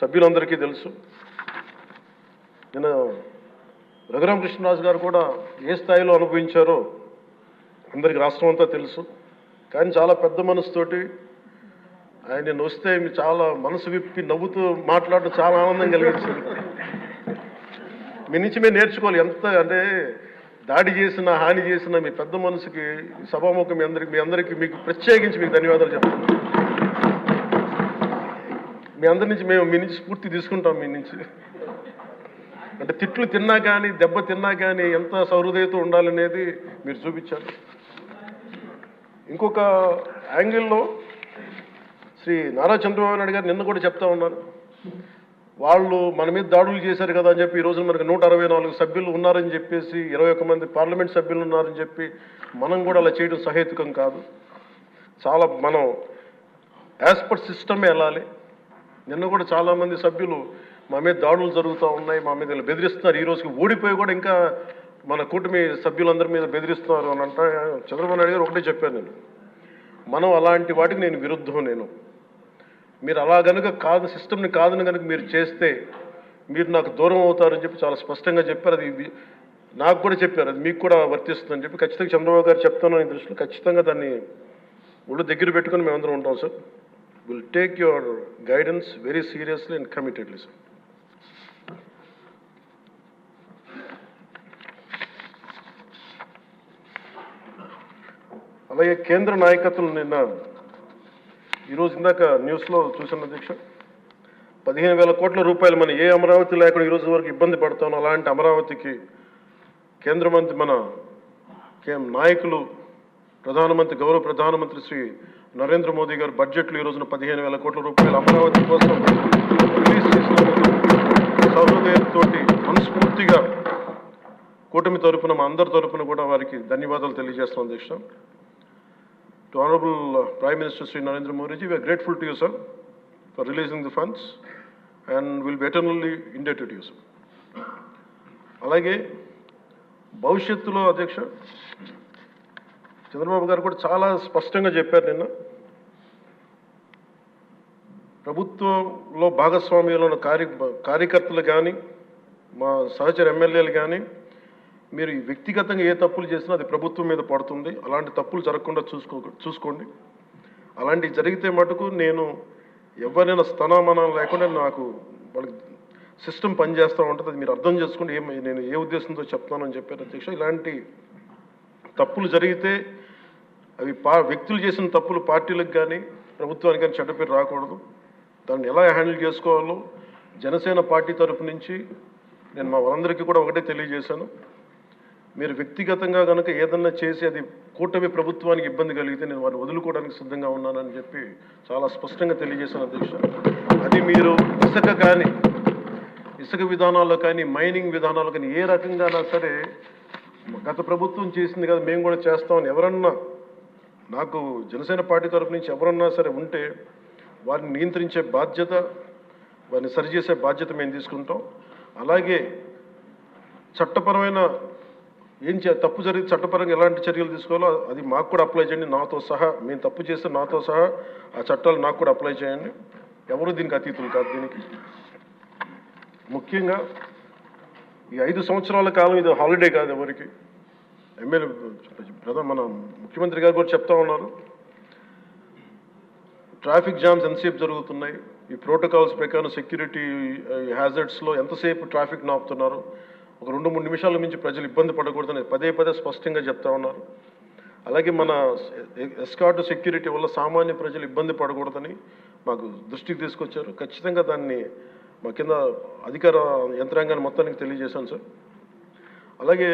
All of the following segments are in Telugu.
సభ్యులందరికీ తెలుసు. నేను రఘురామకృష్ణరాజు గారు కూడా ఏ స్థాయిలో అనుభవించారో అందరికి రాష్ట్రం అంతా తెలుసు. కానీ చాలా పెద్ద మనసుతోటి ఆయన నేను వస్తే మీ చాలా మనసు విప్పి నవ్వుతూ మాట్లాడడం చాలా ఆనందం కలిగించింది. మీ నుంచి మేము నేర్చుకోవాలి. ఎంత అంటే దాడి చేసిన హాని చేసిన మీ పెద్ద మనసుకి సభాముఖం మీ అందరికి మీ అందరికీ మీకు ప్రత్యేకించి మీకు ధన్యవాదాలు చెప్తున్నాను. మీ అందరి నుంచి మేము మీ నుంచి స్ఫూర్తి తీసుకుంటాం మీ నుంచి. అంటే తిట్లు తిన్నా కానీ దెబ్బ తిన్నా కానీ ఎంత సౌహృదయతో ఉండాలనేది మీరు చూపించారు. ఇంకొక యాంగిల్లో శ్రీ నారా చంద్రబాబు నాయుడు గారు నిన్న కూడా చెప్తా ఉన్నారు. వాళ్ళు మన మీద దాడులు చేశారు కదా అని చెప్పి ఈ మనకు నూట అరవై నాలుగు సభ్యులు ఉన్నారని చెప్పేసి ఇరవై ఒక్క మంది పార్లమెంట్ సభ్యులు ఉన్నారని చెప్పి మనం కూడా అలా చేయడం సహేతుకం కాదు. చాలా మనం యాజ్ పర్ సిస్టమే వెళ్ళాలి. నిన్న కూడా చాలామంది సభ్యులు మా మీద దాడులు జరుగుతూ ఉన్నాయి మా మీద బెదిరిస్తున్నారు. ఈ రోజుకి ఓడిపోయి కూడా ఇంకా మన కూటమి సభ్యులందరి మీద బెదిరిస్తున్నారు అని అంటే చంద్రబాబు నాయుడు గారు ఒకటే చెప్పాను నేను. మనం అలాంటి వాటికి నేను విరుద్ధం నేను. మీరు అలా గనుక కాదు సిస్టమ్ని కాదని కనుక మీరు చేస్తే మీరు నాకు దూరం అవుతారని చెప్పి చాలా స్పష్టంగా చెప్పారు. అది నాకు కూడా చెప్పారు. అది మీకు కూడా వర్తిస్తుందని చెప్పి ఖచ్చితంగా చంద్రబాబు గారు చెప్తాను అనే దృష్టిలో. ఖచ్చితంగా దాన్ని ఒళ్ళు దగ్గర పెట్టుకుని మేమందరం ఉంటాం sir. Will take your guidance very seriously and committedly, sir. అలాగే కేంద్ర నాయకత్వం నిన్న ఈరోజు ఇందాక న్యూస్లో చూసిన అధ్యక్ష పదిహేను వేల కోట్ల రూపాయలు మన ఏ అమరావతి లేకుండా ఈ రోజు వరకు ఇబ్బంది పడతాం అలాంటి అమరావతికి కేంద్ర మంత్రి మన కే- నాయకులు ప్రధానమంత్రి గౌరవ ప్రధానమంత్రి శ్రీ నరేంద్ర మోదీ గారు బడ్జెట్లో ఈ రోజున పదిహేను వేల కోట్ల రూపాయలు అమరావతి కోసం రిలీజ్ చేసినందుకు సహృదయంతో మనస్ఫూర్తిగా కూటమి తరఫున మా అందరి తరపున కూడా వారికి ధన్యవాదాలు తెలియజేస్తాం అధ్యక్ష to honourable prime minister Shri Narendra Modiji we are grateful to you sir for releasing the funds and will be eternally indebted you sir అలాగే భవిష్యత్తులో అధ్యక్ష చంద్రబాబు గారు కూడా చాలా స్పష్టంగా చెప్పారు నిన్న. ప్రభుత్వంలో భాగస్వామ్యంలో ఉన్న కార్య కార్యకర్తలు కానీ మా సహచర ఎమ్మెల్యేలు కానీ మీరు వ్యక్తిగతంగా ఏ తప్పులు చేసినా అది ప్రభుత్వం మీద పడుతుంది. అలాంటి తప్పులు జరగకుండా చూసుకో చూసుకోండి. అలాంటివి జరిగితే మటుకు నేను ఎవరైనా స్థనామానం లేకుండా నాకు వాళ్ళకి సిస్టమ్ పనిచేస్తూ ఉంటుంది. అది మీరు అర్థం చేసుకోండి ఏం నేను ఏ ఉద్దేశంతో చెప్తానని చెప్పారు అధ్యక్ష. ఇలాంటి తప్పులు జరిగితే అవి పా వ్యక్తులు చేసిన తప్పులు పార్టీలకు కానీ ప్రభుత్వానికి కానీ చెడ్డ పేరు రాకూడదు. దాన్ని ఎలా హ్యాండిల్ చేసుకోవాలో జనసేన పార్టీ తరపు నుంచి నేను మా వాళ్ళందరికీ కూడా ఒకటే తెలియజేశాను. మీరు వ్యక్తిగతంగా కనుక ఏదన్నా చేసి అది కూటమి ప్రభుత్వానికి ఇబ్బంది కలిగితే నేను వారిని వదులుకోవడానికి సిద్ధంగా ఉన్నానని చెప్పి చాలా స్పష్టంగా తెలియజేశాను అధ్యక్ష. అది మీరు ఇసుక కానీ ఇసుక విధానాల్లో కానీ మైనింగ్ విధానాల్లో కానీ ఏ రకంగానా సరే గత ప్రభుత్వం చేసింది కదా మేము కూడా చేస్తామని ఎవరన్నా నాకు జనసేన పార్టీ తరపు నుంచి ఎవరన్నా సరే ఉంటే వారిని నియంత్రించే బాధ్యత వారిని సరిచేసే బాధ్యత మేము తీసుకుంటాం. అలాగే చట్టపరమైన ఏం చే తప్పు జరిగితే చట్టపరంగా ఎలాంటి చర్యలు తీసుకోవాలో అది మాకు కూడా అప్లై చేయండి. నాతో సహా మేము తప్పు చేస్తే నాతో సహా ఆ చట్టాలు నాకు కూడా అప్లై చేయండి. ఎవరు దీనికి అతీతులు కాదు దీనికి. ముఖ్యంగా ఈ ఐదు సంవత్సరాల కాలం ఇది హాలిడే కాదు ఎవరికి. ఎమ్మెల్యే ప్రధాన మన ముఖ్యమంత్రి గారు కూడా చెప్తా ఉన్నారు. ట్రాఫిక్ జామ్స్ ఎంతసేపు జరుగుతున్నాయి? ఈ ప్రోటోకాల్స్ ప్రకారం సెక్యూరిటీ హ్యాజర్డ్స్లో ఎంతసేపు ట్రాఫిక్ నాపుతున్నారు? ఒక రెండు మూడు నిమిషాల మించి ప్రజలు ఇబ్బంది పడకూడదని పదే పదే స్పష్టంగా చెప్తా ఉన్నారు. అలాగే మన ఎస్కాట్ సెక్యూరిటీ వల్ల సామాన్య ప్రజలు ఇబ్బంది పడకూడదని మాకు దృష్టికి తీసుకొచ్చారు. ఖచ్చితంగా దాన్ని మా కింద అధికార యంత్రాంగాన్ని మొత్తానికి తెలియజేశాను సార్. అలాగే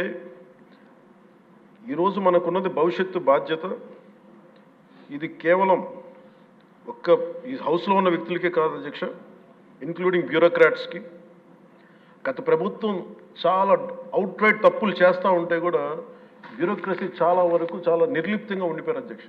ఈరోజు మనకున్నది భవిష్యత్తు బాధ్యత. ఇది కేవలం ఒక్క ఈ హౌస్లో ఉన్న వ్యక్తులకే కాదు అధ్యక్ష ఇంక్లూడింగ్ బ్యూరోక్రాట్స్కి గత ప్రభుత్వం చాలా అవుట్ రైట్ తప్పులు చేస్తూ ఉంటే కూడా బ్యూరోక్రసీ చాలా వరకు చాలా నిర్లిప్తంగా ఉండిపోయారు అధ్యక్ష.